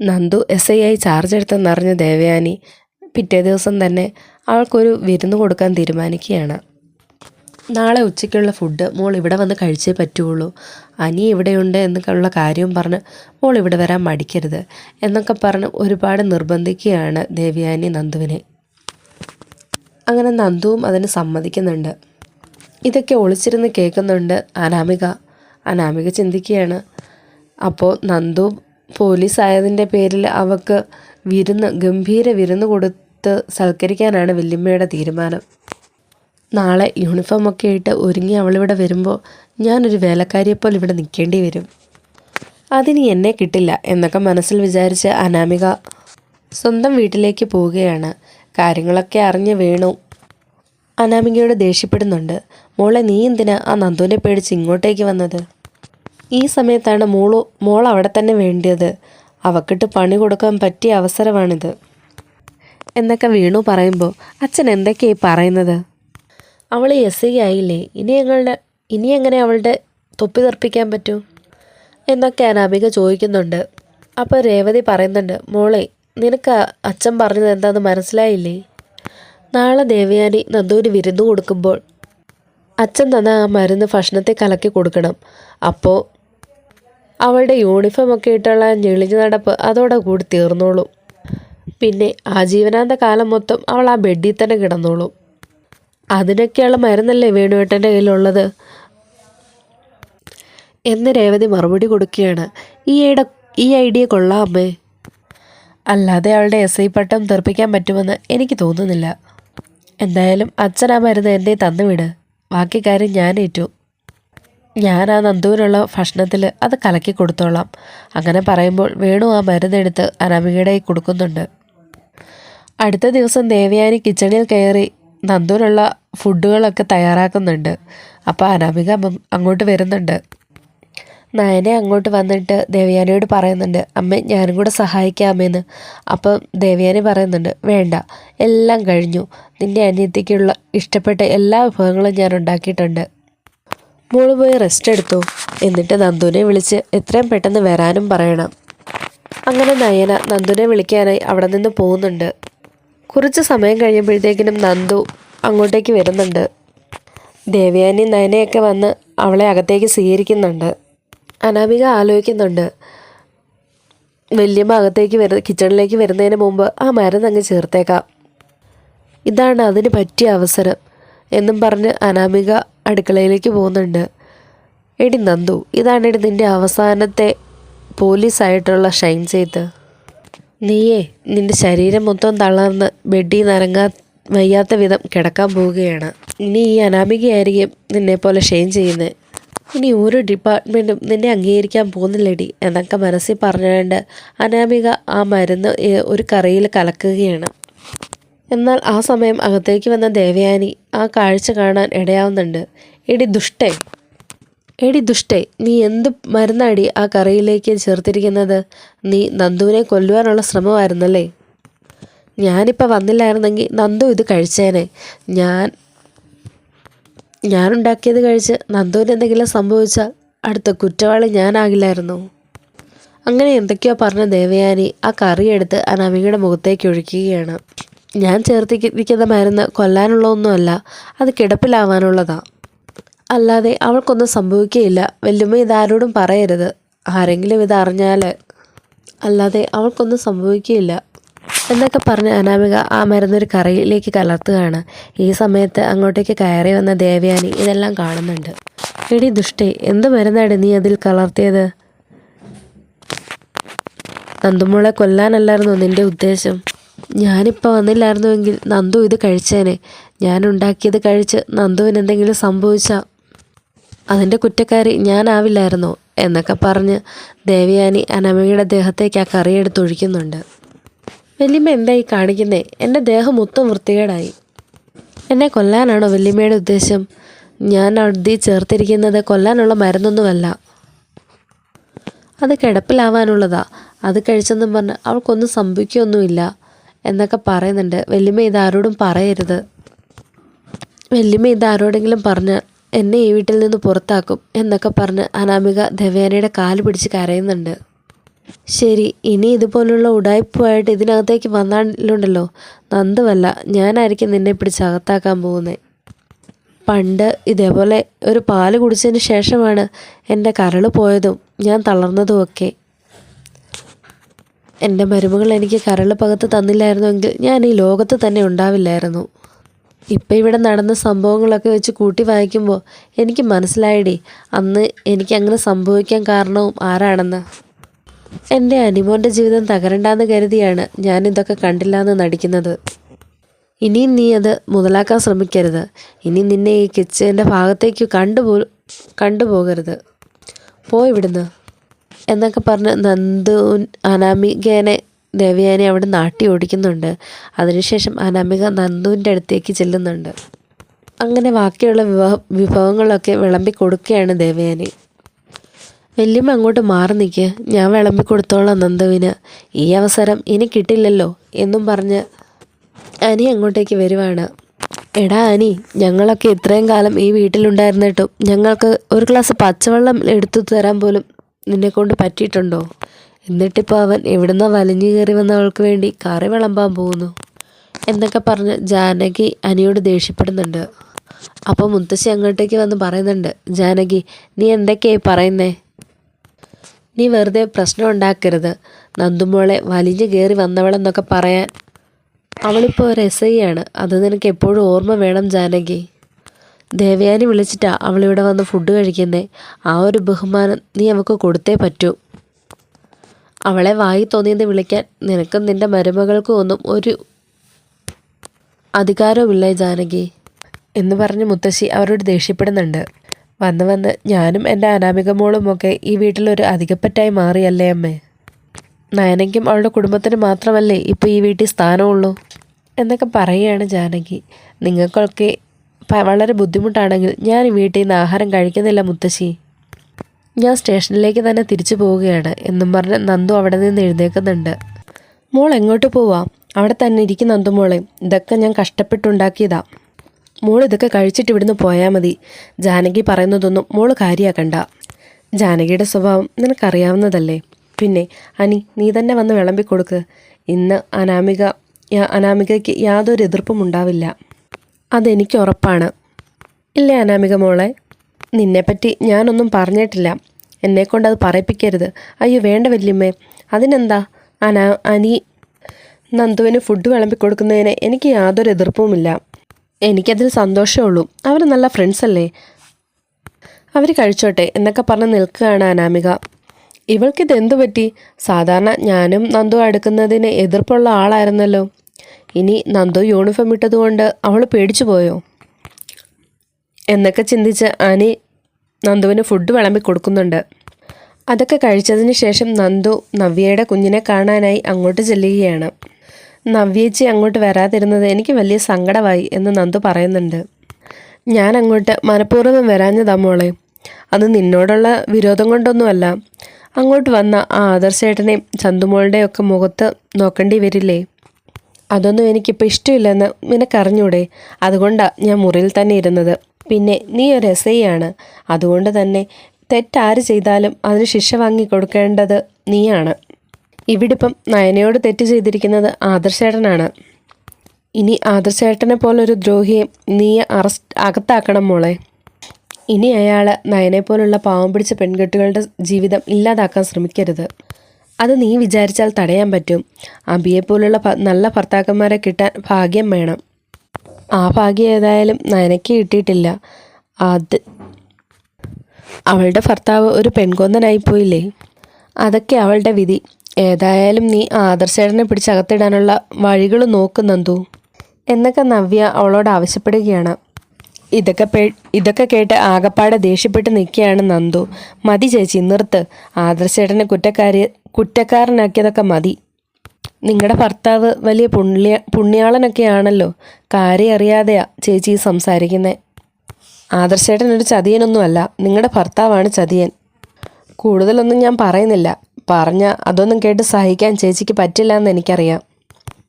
Nandu S I ആയി charge എടുത്തെന്നറിഞ്ഞ ദേവയാനി പിറ്റേ ദിവസം തന്നെ അവൾക്കൊരു വിരുന്ന് കൊടുക്കാൻ തീരുമാനിക്കുകയാണ്. നാളെ ഉച്ചയ്ക്കുള്ള ഫുഡ് മോൾ ഇവിടെ വന്ന് കഴിച്ചേ പറ്റുള്ളൂ. അനി ഇവിടെയുണ്ട് എന്നൊക്കെയുള്ള കാര്യവും പറഞ്ഞ് മോൾ ഇവിടെ വരാൻ മടിക്കരുത് എന്നൊക്കെ പറഞ്ഞ് ഒരുപാട് നിർബന്ധിക്കുകയാണ് ദേവയാനി നന്ദുവിനെ. അങ്ങനെ നന്ദുവും അതിന് സമ്മതിക്കുന്നുണ്ട്. ഇതൊക്കെ ഒളിച്ചിരുന്ന് കേൾക്കുന്നുണ്ട് അനാമിക. അനാമിക ചിന്തിക്കുകയാണ്. അപ്പോൾ നന്ദു പോലീസ് ആയതിന്റെ പേരിൽ അവക്ക് വിരുന്ന് ഗംഭീര വിരുന്ന് കൊടുത്ത് സൽക്കരിക്കാനാണ് വല്യമ്മയുടെ തീരുമാനം. നാളെ യൂണിഫോം ഒക്കെ ഇട്ട് ഒരുങ്ങി അവളിവിടെ വരുമ്പോൾ ഞാനൊരു വേലക്കാരിയെപ്പോലെ ഇവിടെ നിൽക്കേണ്ടി വരും. അതിനി എന്നെ കിട്ടില്ല എന്നൊക്കെ മനസ്സിൽ വിചാരിച്ച് അനാമിക സ്വന്തം വീട്ടിലേക്ക് പോവുകയാണ്. കാര്യങ്ങളൊക്കെ അറിഞ്ഞ് വേണു. അനാമികയോട് ദേഷ്യപ്പെടുന്നുണ്ട്. മോളെ നീ എന്തിനാ ആ നന്ദുവിനെ പേടിച്ച് ഇങ്ങോട്ടേക്ക് വന്നത്? ഈ സമയത്താണ് മോൾ മോൾ അവിടെ തന്നെ വേണ്ടിയത്. അവക്കിട്ട് പണി കൊടുക്കാൻ പറ്റിയ അവസരമാണിത്. എന്നൊക്കെ വീണു പറയുമ്പോൾ അച്ഛൻ എന്തൊക്കെയായി പറയുന്നത്? അവൾ എസ് ആയില്ലേ? ഇനി ഞങ്ങളുടെ ഇനി എങ്ങനെ അവളുടെ തൊപ്പി തെറിപ്പിക്കാൻ പറ്റൂ? എന്നൊക്കെ അനാമിക ചോദിക്കുന്നുണ്ട്. അപ്പോൾ രേവതി പറയുന്നുണ്ട് മോളെ നിനക്ക് അച്ഛൻ പറഞ്ഞത് എന്താന്ന് മനസ്സിലായില്ലേ? നാളെ ദേവയാനി നന്ദുവിന് വിരുന്ന് കൊടുക്കുമ്പോൾ അച്ഛൻ തന്ന ആ മരുന്ന് ഭക്ഷണത്തെ കലക്കി കൊടുക്കണം. അപ്പോൾ അവളുടെ യൂണിഫോം ഒക്കെ ഇട്ടുള്ള ഞെളിഞ്ഞു നടപ്പ് അതോടെ കൂടി തീർന്നോളും. പിന്നെ ആജീവനാന്ത കാലം മൊത്തം അവൾ ആ ബെഡിൽ തന്നെ കിടന്നോളും. അതിനൊക്കെയുള്ള മരുന്നല്ലേ വേണുവേട്ടന്റെ കയ്യിലുള്ളത്? എന്ന് രേവതി മറുപടി കൊടുക്കുകയാണ്. ഈ ഐഡ ഈ ഐഡിയ കൊള്ളാം അല്ലാതെ അവളുടെ എസ് ഐ പട്ടം തെറിപ്പിക്കാൻ പറ്റുമെന്ന് എനിക്ക് തോന്നുന്നില്ല. എന്തായാലും അച്ഛൻ ആ മരുന്ന് എന്റെ തന്നുവിട്. ബാക്കി കാര്യം ഞാനേറ്റു ഞാൻ ആ നന്ദൂരുള്ള ഭക്ഷണത്തിൽ അത് കലക്കി കൊടുത്തോളാം. അങ്ങനെ പറയുമ്പോൾ വേണു ആ മരുന്നെടുത്ത് അനാമികയുടെ കൊടുക്കുന്നുണ്ട്. അടുത്ത ദിവസം ദേവയാനി കിച്ചണിൽ കയറി നന്ദൂരുള്ള ഫുഡുകളൊക്കെ തയ്യാറാക്കുന്നുണ്ട്. അപ്പോൾ അനാമിക അങ്ങോട്ട് വരുന്നുണ്ട്. നയനെ അങ്ങോട്ട് വന്നിട്ട് ദേവയാനിയോട് പറയുന്നുണ്ട് അമ്മ ഞാനും കൂടെ സഹായിക്കാമെന്ന്. അപ്പം ദേവയാനി പറയുന്നുണ്ട് വേണ്ട എല്ലാം കഴിഞ്ഞു. നിന്റെ അനിയത്തിക്കുള്ള ഇഷ്ടപ്പെട്ട എല്ലാ വിഭവങ്ങളും ഞാൻ ഉണ്ടാക്കിയിട്ടുണ്ട്. മോൾ പോയി റെസ്റ്റ് എടുത്തു. എന്നിട്ട് നന്ദുവിനെ വിളിച്ച് എത്രയും പെട്ടെന്ന് വരാനും പറയണം. അങ്ങനെ നയന നന്ദുവിനെ വിളിക്കാനായി അവിടെ നിന്ന് പോകുന്നുണ്ട്. കുറച്ച് സമയം കഴിയുമ്പോഴത്തേക്കിനും നന്ദു അങ്ങോട്ടേക്ക് വരുന്നുണ്ട്. ദേവയാനി നയനയൊക്കെ വന്ന് അവളെ അകത്തേക്ക് സ്വീകരിക്കുന്നുണ്ട്. അനാമിക ആലോചിക്കുന്നുണ്ട്. വല്യമ്മ അകത്തേക്ക് വരുന്ന കിച്ചണിലേക്ക് വരുന്നതിന് മുമ്പ് ആ മരുന്ന് അങ്ങ് ചേർത്തേക്കാം. ഇതാണ് അതിന് പറ്റിയ അവസരം. എന്നും പറഞ്ഞ് അനാമിക അടുക്കളയിലേക്ക് പോകുന്നുണ്ട്. എടി നന്ദു ഇതാണ് എടി നിന്റെ അവസാനത്തെ പോലീസായിട്ടുള്ള ഷൈൻ ചെയ്ത്. നീയേ നിന്റെ ശരീരം മൊത്തം തളർന്ന് ബെഡിൽ നിന്ന് വയ്യാത്ത വിധം കിടക്കാൻ പോവുകയാണ്. ഇനി ഈ അനാമികയായിരിക്കും നിന്നെപ്പോലെ ഷെയിൻ ചെയ്യുന്നത്. ഇനി ഓരോ ഡിപ്പാർട്ട്മെന്റും നിന്നെ അംഗീകരിക്കാൻ പോകുന്നില്ലടി എന്നൊക്കെ മനസ്സിൽ പറഞ്ഞുകൊണ്ട് അനാമിക ആ മരുന്ന് ഒരു കറിയിൽ കലക്കുകയാണ്. എന്നാൽ ആ സമയം അകത്തേക്ക് വന്ന ദേവയാനി ആ കാഴ്ച കാണാൻ ഇടയാവുന്നുണ്ട്. എടി ദുഷ്ടേ. എടി ദുഷ്ടേ നീ എന്ത് മരുന്നാടി ആ കറിയിലേക്ക് ചേർത്തിരിക്കുന്നത്? നീ നന്ദുവിനെ കൊല്ലുവാനുള്ള ശ്രമമായിരുന്നല്ലേ? ഞാനിപ്പോൾ വന്നില്ലായിരുന്നെങ്കിൽ നന്ദു ഇത് കഴിച്ചേനെ. ഞാൻ ഞാനുണ്ടാക്കിയത് കഴിച്ച് നന്ദുവിന് എന്തെങ്കിലും സംഭവിച്ചാൽ അടുത്ത കുറ്റവാളി ഞാനാകില്ലായിരുന്നു. അങ്ങനെ എന്തൊക്കെയോ പറഞ്ഞ ദേവയാനി ആ കറിയെടുത്ത് അനാമികയുടെ മുഖത്തേക്ക് ഒഴിക്കുകയാണ്. ഞാൻ ചേർത്തിരിക്കുന്ന മരുന്ന് കൊല്ലാനുള്ളതൊന്നുമല്ല അത് കിടപ്പിലാവാനുള്ളതാ. അല്ലാതെ അവൾക്കൊന്നും സംഭവിക്കുകയില്ല. വല്യമ്മ ഇതാരോടും പറയരുത്. ആരെങ്കിലും ഇത് അറിഞ്ഞാൽ അല്ലാതെ അവൾക്കൊന്നും സംഭവിക്കുകയില്ല. എന്നൊക്കെ പറഞ്ഞ് അനാമിക ആ മരുന്നൊരു കറിയിലേക്ക് കലർത്തുകയാണ്. ഈ സമയത്ത് അങ്ങോട്ടേക്ക് കയറി വന്ന ദേവയാനി ഇതെല്ലാം കാണുന്നുണ്ട്. എടി ദുഷ്ടേ എന്ത് മരുന്നാണ് നീ അതിൽ കലർത്തിയത്? നന്ദുമോളെ കൊല്ലാനല്ലായിരുന്നു നിന്റെ ഉദ്ദേശം? ഞാനിപ്പോൾ വന്നില്ലായിരുന്നുവെങ്കിൽ നന്ദു ഇത് കഴിച്ചേനെ. ഞാൻ ഉണ്ടാക്കിയത് കഴിച്ച് നന്ദുവിന് എന്തെങ്കിലും സംഭവിച്ചാൽ അതിന്റെ കുറ്റക്കാരി ഞാനാവില്ലായിരുന്നോ? എന്നൊക്കെ പറഞ്ഞ് ദേവയാനി അനമയുടെ ദേഹത്തേക്ക് ആ കറിയെടുത്ത് ഒഴിക്കുന്നുണ്ട്. വല്യമ്മ എന്തായി കാണിക്കുന്നേ? എന്റെ ദേഹം മൊത്തം വൃത്തികേടായി. എന്നെ കൊല്ലാനാണോ വല്യമ്മയുടെ ഉദ്ദേശം? ഞാൻ അടി ചേർത്തിരിക്കുന്നത് കൊല്ലാനുള്ള മരുന്നൊന്നുമല്ല. അത് കിടപ്പിലാവാനുള്ളതാ. അത് കഴിച്ചെന്നും പറഞ്ഞ് അവൾക്കൊന്നും സംഭവിക്കുകയൊന്നുമില്ല. എന്നൊക്കെ പറയുന്നുണ്ട്. വല്യമ്മ ഇത് ആരോടും പറയരുത്. വല്യമ്മ ഇത് ആരോടെങ്കിലും പറഞ്ഞ് എന്നെ ഈ വീട്ടിൽ നിന്ന് പുറത്താക്കും എന്നൊക്കെ പറഞ്ഞ് അനാമിക ദേവയാനിയുടെ കാൽ പിടിച്ച് കരയുന്നുണ്ട്. ശരി ഇനി ഇതുപോലുള്ള ഉടായ്പുമായിട്ട് ഇതിനകത്തേക്ക് വന്നാലുണ്ടല്ലോ. നന്ദുവല്ല ഞാനായിരിക്കും നിന്നെ പിടിച്ച് അകത്താക്കാൻ പോകുന്നത് പണ്ട് ഇതേപോലെ ഒരു പാൽ കുടിച്ചതിന് ശേഷമാണ് എന്റെ കരൾ പോയതും ഞാൻ തളർന്നതുമൊക്കെ. എന്റെ മരുമകൾ എനിക്ക് കരൾ പകത്ത് തന്നില്ലായിരുന്നുവെങ്കിൽ ഞാൻ ഈ ലോകത്ത് തന്നെ ഉണ്ടാവില്ലായിരുന്നു. ഇപ്പം ഇവിടെ നടന്ന സംഭവങ്ങളൊക്കെ വെച്ച് കൂട്ടി വായിക്കുമ്പോൾ എനിക്ക് മനസ്സിലായടി അന്ന് എനിക്ക് അങ്ങനെ സംഭവിക്കാൻ കാരണവും ആരാണെന്ന്. എന്റെ അനിമോന്റെ ജീവിതം തകരണ്ടാന്ന് കരുതിയാണ് ഞാൻ ഇതൊക്കെ കണ്ടില്ല എന്ന് നടിക്കുന്നത്. ഇനിയും നീ അത് മുതലാക്കാൻ ശ്രമിക്കരുത്. ഇനി നിന്നെ ഈ കിച്ചന്റെ ഭാഗത്തേക്ക് കണ്ടുപോ കണ്ടുപോകരുത്. പോയി ഇവിടുന്ന്. എന്നൊക്കെ പറഞ്ഞ് നന്ദു അനാമികേനെ ദേവയാനെ അവിടെ നാട്ടി ഓടിക്കുന്നുണ്ട്. അതിനുശേഷം അനാമിക നന്ദുവിന്റെ അടുത്തേക്ക് ചെല്ലുന്നുണ്ട്. അങ്ങനെ ബാക്കിയുള്ള വിഭവ വിഭവങ്ങളൊക്കെ വിളമ്പി കൊടുക്കുകയാണ് ദേവയാനി. വല്യമ്മ അങ്ങോട്ട് മാറി നിൽക്കുക ഞാൻ വിളമ്പി കൊടുത്തോളാം നന്ദുവിന്. ഈ അവസരം ഇനി കിട്ടില്ലല്ലോ എന്നും പറഞ്ഞ് അനി അങ്ങോട്ടേക്ക് വരുവാണ്. എടാ അനി ഞങ്ങളൊക്കെ ഇത്രയും കാലം ഈ വീട്ടിലുണ്ടായിരുന്നിട്ടും ഞങ്ങൾക്ക് ഒരു ഗ്ലാസ് പച്ചവെള്ളം എടുത്തു തരാൻ പോലും നിന്നെക്കൊണ്ട് പറ്റിയിട്ടുണ്ടോ? എന്നിട്ടിപ്പോൾ അവൻ എവിടുന്നോ വലിഞ്ഞു കയറി വന്നവൾക്ക് വേണ്ടി കറി വിളമ്പാൻ പോകുന്നു. എന്നൊക്കെ പറഞ്ഞ് ജാനകി അനിയോട് ദേഷ്യപ്പെടുന്നുണ്ട്. അപ്പോൾ മുത്തശ്ശി അങ്ങോട്ടേക്ക് വന്ന് പറയുന്നുണ്ട് ജാനകി നീ എന്തൊക്കെയായി പറയുന്നേ? നീ വെറുതെ പ്രശ്നം ഉണ്ടാക്കരുത്. നന്ദുമോളെ വലിഞ്ഞു കയറി വന്നവളെന്നൊക്കെ പറയാൻ അവളിപ്പോൾ ഒരു എസ് ഐ ആണ് അത് നിനക്ക് എപ്പോഴും ഓർമ്മ വേണം ജാനകി. ദേവയാനി വിളിച്ചിട്ടാ അവളിവിടെ വന്ന് ഫുഡ് കഴിക്കുന്നേ. ആ ഒരു ബഹുമാനം നീ അവൾക്ക് കൊടുത്തേ പറ്റൂ. അവളെ വായി തോന്നിയത് വിളിക്കാൻ നിനക്കും നിന്റെ മരുമകൾക്കും ഒന്നും ഒരു അധികാരവുമില്ല ജാനകി. എന്ന് പറഞ്ഞ് മുത്തശ്ശി അവരോട് ദേഷ്യപ്പെടുന്നുണ്ട്. വന്ന് വന്ന് ഞാനും എന്റെ അനാമിക മോളുമൊക്കെ ഈ വീട്ടിലൊരു അധികപ്പറ്റായി മാറിയല്ലേ അമ്മേ? നയനയ്ക്കും അവളുടെ കുടുംബത്തിന് മാത്രമല്ലേ ഇപ്പോൾ ഈ വീട്ടിൽ സ്ഥാനമുള്ളൂ? എന്നൊക്കെ പറയുകയാണ് ജാനകി. നിങ്ങൾക്കൊക്കെ വളരെ ബുദ്ധിമുട്ടാണെങ്കിൽ ഞാൻ വീട്ടിൽ നിന്ന് ആഹാരം കഴിക്കുന്നില്ല മുത്തശ്ശി. ഞാൻ സ്റ്റേഷനിലേക്ക് തന്നെ തിരിച്ചു പോവുകയാണ് എന്നും പറഞ്ഞ് നന്ദു അവിടെ നിന്ന് എഴുന്നേൽക്കുന്നുണ്ട്. മോൾ എങ്ങോട്ട് പോവാ? അവിടെ തന്നെ ഇരിക്കും നന്ദു മോളെ. ഇതൊക്കെ ഞാൻ കഷ്ടപ്പെട്ടുണ്ടാക്കിയതാ. മോൾ ഇതൊക്കെ കഴിച്ചിട്ട് ഇവിടുന്ന് പോയാൽ മതി. ജാനകി പറയുന്നതൊന്നും മോൾ കാര്യമാക്കണ്ട ജാനകിയുടെ സ്വഭാവം നിനക്കറിയാവുന്നതല്ലേ? പിന്നെ അനി നീ തന്നെ വന്ന് വിളമ്പി കൊടുക്ക് ഇന്ന് അനാമിക അനാമികയ്ക്ക് യാതൊരു എതിർപ്പും ഉണ്ടാവില്ല. അതെനിക്ക് ഉറപ്പാണ്. ഇല്ല അനാമിക മോളെ നിന്നെപ്പറ്റി ഞാനൊന്നും പറഞ്ഞിട്ടില്ല. എന്നെക്കൊണ്ട് അത് പറയിപ്പിക്കരുത്. അയ്യോ വേണ്ട വല്യമ്മേ. അതിനെന്താ? അനാ അനി നന്ദുവിന് ഫുഡ് വിളമ്പി കൊടുക്കുന്നതിന് എനിക്ക് യാതൊരു എതിർപ്പുമില്ല. എനിക്കതിൽ സന്തോഷമുള്ളൂ അവർ നല്ല ഫ്രണ്ട്സ് അല്ലേ? അവർ കഴിച്ചോട്ടെ എന്നൊക്കെ പറഞ്ഞ് നിൽക്കുകയാണ് അനാമിക. ഇവൾക്കിത് എന്തു പറ്റി സാധാരണ ഞാനും നന്ദു അടുക്കുന്നതിന് എതിർപ്പുള്ള ആളായിരുന്നല്ലോ. ഇനി നന്ദു യൂണിഫോം ഇട്ടതുകൊണ്ട് അവൾ പേടിച്ചു പോയോ? എന്നൊക്കെ ചിന്തിച്ച് ആനി നന്ദുവിന് ഫുഡ് വിളമ്പി കൊടുക്കുന്നുണ്ട്. അതൊക്കെ കഴിച്ചതിന് ശേഷം നന്ദു നവ്യയുടെ കുഞ്ഞിനെ കാണാനായി അങ്ങോട്ട് ചെല്ലുകയാണ്. നവ്യച്ചി അങ്ങോട്ട് വരാതിരുന്നത് എനിക്ക് വലിയ സങ്കടമായി എന്ന് നന്ദു പറയുന്നുണ്ട്. ഞാൻ അങ്ങോട്ട് മനഃപൂർവം വരാഞ്ഞതാ മോളെ. അത് നിന്നോടുള്ള വിരോധം കൊണ്ടൊന്നുമല്ല. അങ്ങോട്ട് വന്ന ആ ആദർശേട്ടനെയും ചന്തുമോളുടെയും ഒക്കെ മുഖത്ത് നോക്കേണ്ടി വരില്ലേ? അതൊന്നും എനിക്കിപ്പോൾ ഇഷ്ടമില്ലെന്ന് നിനക്കറിഞ്ഞൂടെ? അതുകൊണ്ടാണ് ഞാൻ മുറിയിൽ തന്നെ ഇരുന്നത്. പിന്നെ നീ ഒരു എസ് ഐ ആണ്. അതുകൊണ്ട് തന്നെ തെറ്റാര് ചെയ്താലും അതിന് ശിക്ഷ വാങ്ങി കൊടുക്കേണ്ടത് നീയാണ്. ഇവിടിപ്പം നയനയോട് തെറ്റ് ചെയ്തിരിക്കുന്നത് ആദർശേട്ടനാണ്. ഇനി ആദർശേട്ടനെ പോലൊരു ദ്രോഹിയെ നീ അറസ്റ്റ് അകത്താക്കണം മോളെ. ഇനി അയാൾ നയനെ പോലുള്ള പാവം പിടിച്ച പെൺകുട്ടികളുടെ ജീവിതം ഇല്ലാതാക്കാൻ ശ്രമിക്കരുത്. അത് നീ വിചാരിച്ചാൽ തടയാൻ പറ്റും. അബിയെ പോലുള്ള നല്ല ഭർത്താക്കന്മാരെ കിട്ടാൻ ഭാഗ്യം വേണം. ആ ഭാഗ്യം ഏതായാലും നനയ്ക്ക് കിട്ടിയിട്ടില്ല. അത് അവളുടെ ഭർത്താവ് ഒരു പെൺകൊന്നനായി പോയില്ലേ? അതൊക്കെ അവളുടെ വിധി. ഏതായാലും നീ ആദർശേടനെ പിടിച്ചകത്തിടാനുള്ള വഴികൾ നോക്കുന്നെന്തു എന്നൊക്കെ നവ്യ അവളോട് ആവശ്യപ്പെടുകയാണ്. ഇതൊക്കെ പേ ഇതൊക്കെ കേട്ട് ആകപ്പാടെ ദേഷ്യപ്പെട്ട് നിൽക്കുകയാണ് നന്ദു. മതി ചേച്ചി നിർത്ത്. ആദർശേട്ടനെ കുറ്റക്കാരി കുറ്റക്കാരനാക്കിയതൊക്കെ മതി. നിങ്ങളുടെ ഭർത്താവ് വലിയ പുണ്യ പുണ്യാളനൊക്കെ ആണല്ലോ കാര്യം അറിയാതെയാ ചേച്ചി സംസാരിക്കുന്നത് ആദർശേട്ടൻ ഒരു ചതിയനൊന്നുമല്ല. നിങ്ങളുടെ ഭർത്താവാണ് ചതിയൻ. കൂടുതലൊന്നും ഞാൻ പറയുന്നില്ല. പറഞ്ഞ അതൊന്നും കേട്ട് സഹിക്കാൻ ചേച്ചിക്ക് പറ്റില്ല എന്ന് എനിക്കറിയാം.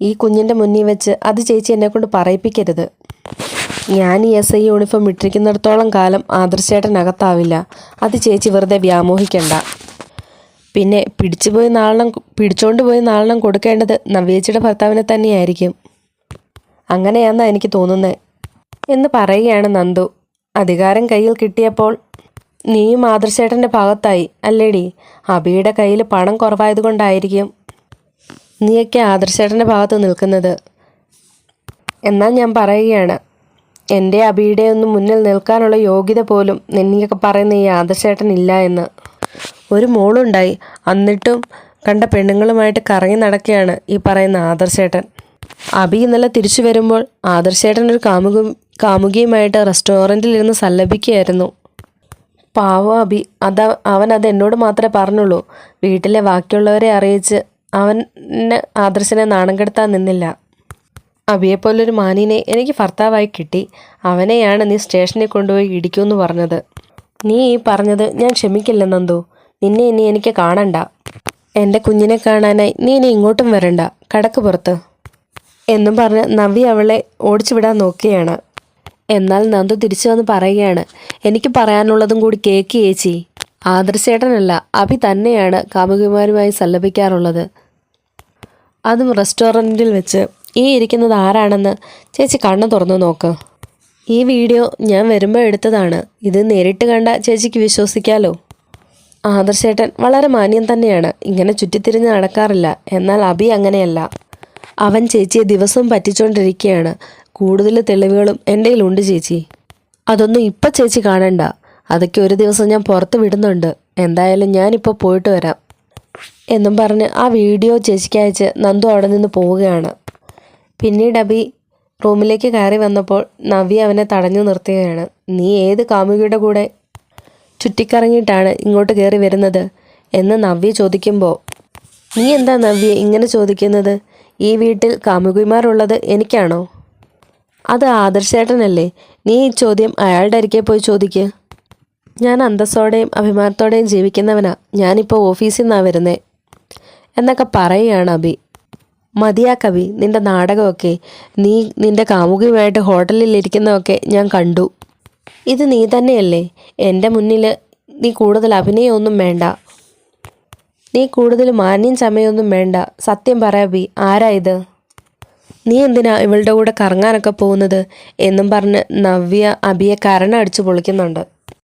ഈ കുഞ്ഞിന്റെ മുന്നിൽ വെച്ച് അത് ചേച്ചി എന്നെക്കൊണ്ട് പറയിപ്പിക്കരുത്. ഞാൻ ഈ എസ് ഐ യൂണിഫോം ഇട്ടിരിക്കുന്നിടത്തോളം കാലം ആദർശേട്ടനകത്താവില്ല. അത് ചേച്ചി വെറുതെ വ്യാമോഹിക്കണ്ട. പിന്നെ പിടിച്ചു പോയി നാളണം പിടിച്ചോണ്ട് പോയി നാളണം കൊടുക്കേണ്ടത് നവ്യേച്ചിയുടെ ഭർത്താവിനെ തന്നെയായിരിക്കും. അങ്ങനെയാണെന്നാണ് എനിക്ക് തോന്നുന്നത് എന്ന് പറയുകയാണ് നന്ദു. അധികാരം കയ്യിൽ കിട്ടിയപ്പോൾ നീയും ആദർശേട്ടന്റെ ഭാഗത്തായി അല്ലേടി? അബിയുടെ കയ്യിൽ പണം കുറവായതുകൊണ്ടായിരിക്കും നീയൊക്കെ ആദർശേട്ടന്റെ ഭാഗത്ത് നിൽക്കുന്നത്. എന്നാൽ ഞാൻ പറയുകയാണ്. എന്റെ അബിയുടെ ഒന്നും മുന്നിൽ നിൽക്കാനുള്ള യോഗ്യത പോലും നിന്നെയൊക്കെ പറയുന്ന ഈ ആദർശേട്ടൻ ഇല്ല എന്ന്. ഒരു മോളുണ്ടായി. എന്നിട്ടും കണ്ട പെണ്ണുങ്ങളുമായിട്ട് കറങ്ങി നടക്കുകയാണ് ഈ പറയുന്ന ആദർശേട്ടൻ. അബി ഇന്നലെ തിരിച്ചു വരുമ്പോൾ ആദർശേട്ടൻ ഒരു കാമുക കാമുകിയുമായിട്ട് റെസ്റ്റോറന്റിൽ ഇരുന്ന് സല്ലപിക്കുകയായിരുന്നു. പാവ അബി. അത് അവൻ അത് എന്നോട് മാത്രമേ പറഞ്ഞുള്ളൂ. വീട്ടിലെ ബാക്കിയുള്ളവരെ അറിയിച്ച് അവന് ആദർശനെ നാണം കെടുത്താൻ നിന്നില്ല. അബിയെപ്പോലൊരു മാനിനെ എനിക്ക് ഭർത്താവായി കിട്ടി. അവനെയാണ് നീ സ്റ്റേഷനിൽ കൊണ്ടുപോയി ഇടിക്കുമെന്ന് പറഞ്ഞത്. നീ ഈ പറഞ്ഞത് ഞാൻ ക്ഷമിക്കില്ല നന്ദു. നിന്നെ ഇനി എനിക്ക് കാണണ്ട. എന്റെ കുഞ്ഞിനെ കാണാനായി നീ ഇനി ഇങ്ങോട്ടും വരണ്ട. കടക്ക് പുറത്ത്. എന്നും പറഞ്ഞ് നവി അവളെ ഓടിച്ചു വിടാൻ നോക്കുകയാണ്. എന്നാൽ നന്ദു തിരിച്ചു വന്ന് പറയുകയാണ് എനിക്ക് പറയാനുള്ളതും കൂടി കേക്ക് ചേച്ചി. ആദർശേട്ടനല്ല അഭി തന്നെയാണ് കാമുകിമാരുമായി സല്ലപിക്കാറുള്ളത്. അതും റെസ്റ്റോറന്റിൽ വെച്ച് ഈ ഇരിക്കുന്നത് ആരാണെന്ന്? ചേച്ചി കണ്ണു തുറന്നു നോക്ക്. ഈ വീഡിയോ ഞാൻ വരുമ്പോൾ എടുത്തതാണ്. ഇത് നേരിട്ട് കണ്ട ചേച്ചിക്ക് വിശ്വസിക്കാലോ? ആദർശേട്ടൻ വളരെ മാന്യം തന്നെയാണ്. ഇങ്ങനെ ചുറ്റിത്തിരിഞ്ഞ് നടക്കാറില്ല. എന്നാൽ അഭി അങ്ങനെയല്ല. അവൻ ചേച്ചിയെ ദിവസവും പറ്റിച്ചുകൊണ്ടിരിക്കുകയാണ് കൂടുതൽ തെളിവുകളും എന്റെ കയ്യിലുണ്ട് ചേച്ചി. അതൊന്നും ഇപ്പം ചേച്ചി കാണണ്ട. അതൊക്കെ ഒരു ദിവസം ഞാൻ പുറത്ത് വിടുന്നുണ്ട്. എന്തായാലും ഞാനിപ്പോൾ പോയിട്ട് വരാം. എന്നും പറഞ്ഞ് ആ വീഡിയോ ചേച്ചിക്ക് അയച്ച് നന്ദു അവിടെ നിന്ന് പോവുകയാണ്. പിന്നീട് അബി റൂമിലേക്ക് കയറി വന്നപ്പോൾ നവ്യ അവനെ തടഞ്ഞു നിർത്തുകയാണ്. നീ ഏത് കാമുകിയുടെ കൂടെ ചുറ്റിക്കറങ്ങിയിട്ടാണ് ഇങ്ങോട്ട് കയറി വരുന്നത്? എന്ന് നവ്യ ചോദിക്കുമ്പോൾ നീ എന്താ നവ്യ ഇങ്ങനെ ചോദിക്കുന്നത്? ഈ വീട്ടിൽ കാമുകിമാരുള്ളത് എനിക്കാണോ? അത് ആദർശേട്ടനല്ലേ. നീ ഈ ചോദ്യം അയാളുടെ അരികെ പോയി ചോദിക്ക്. ഞാൻ അന്തസ്സോടെയും അഭിമാനത്തോടെയും ജീവിക്കുന്നവനാ. ഞാനിപ്പോൾ ഓഫീസിൽ നിന്നാണ് വരുന്നത് എന്നൊക്കെ പറയുകയാണ് അബി. മതിയാ കവി നിന്റെ നാടകമൊക്കെ. നീ നിന്റെ കാമുകിയുമായിട്ട് ഹോട്ടലിൽ ഇരിക്കുന്നതൊക്കെ ഞാൻ കണ്ടു. ഇത് നീ തന്നെയല്ലേ? എന്റെ മുന്നിൽ നീ കൂടുതൽ അഭിനയമൊന്നും വേണ്ട. നീ കൂടുതൽ മാന്യം ചമയൊന്നും വേണ്ട. സത്യം പറയാ ബി ആരാ ഇത്? നീ എന്തിനാ ഇവളുടെ കൂടെ കറങ്ങാനൊക്കെ പോകുന്നത്? എന്നും പറഞ്ഞ് നവ്യ അബിയെ കരണ അടിച്ചു പൊളിക്കുന്നുണ്ട്.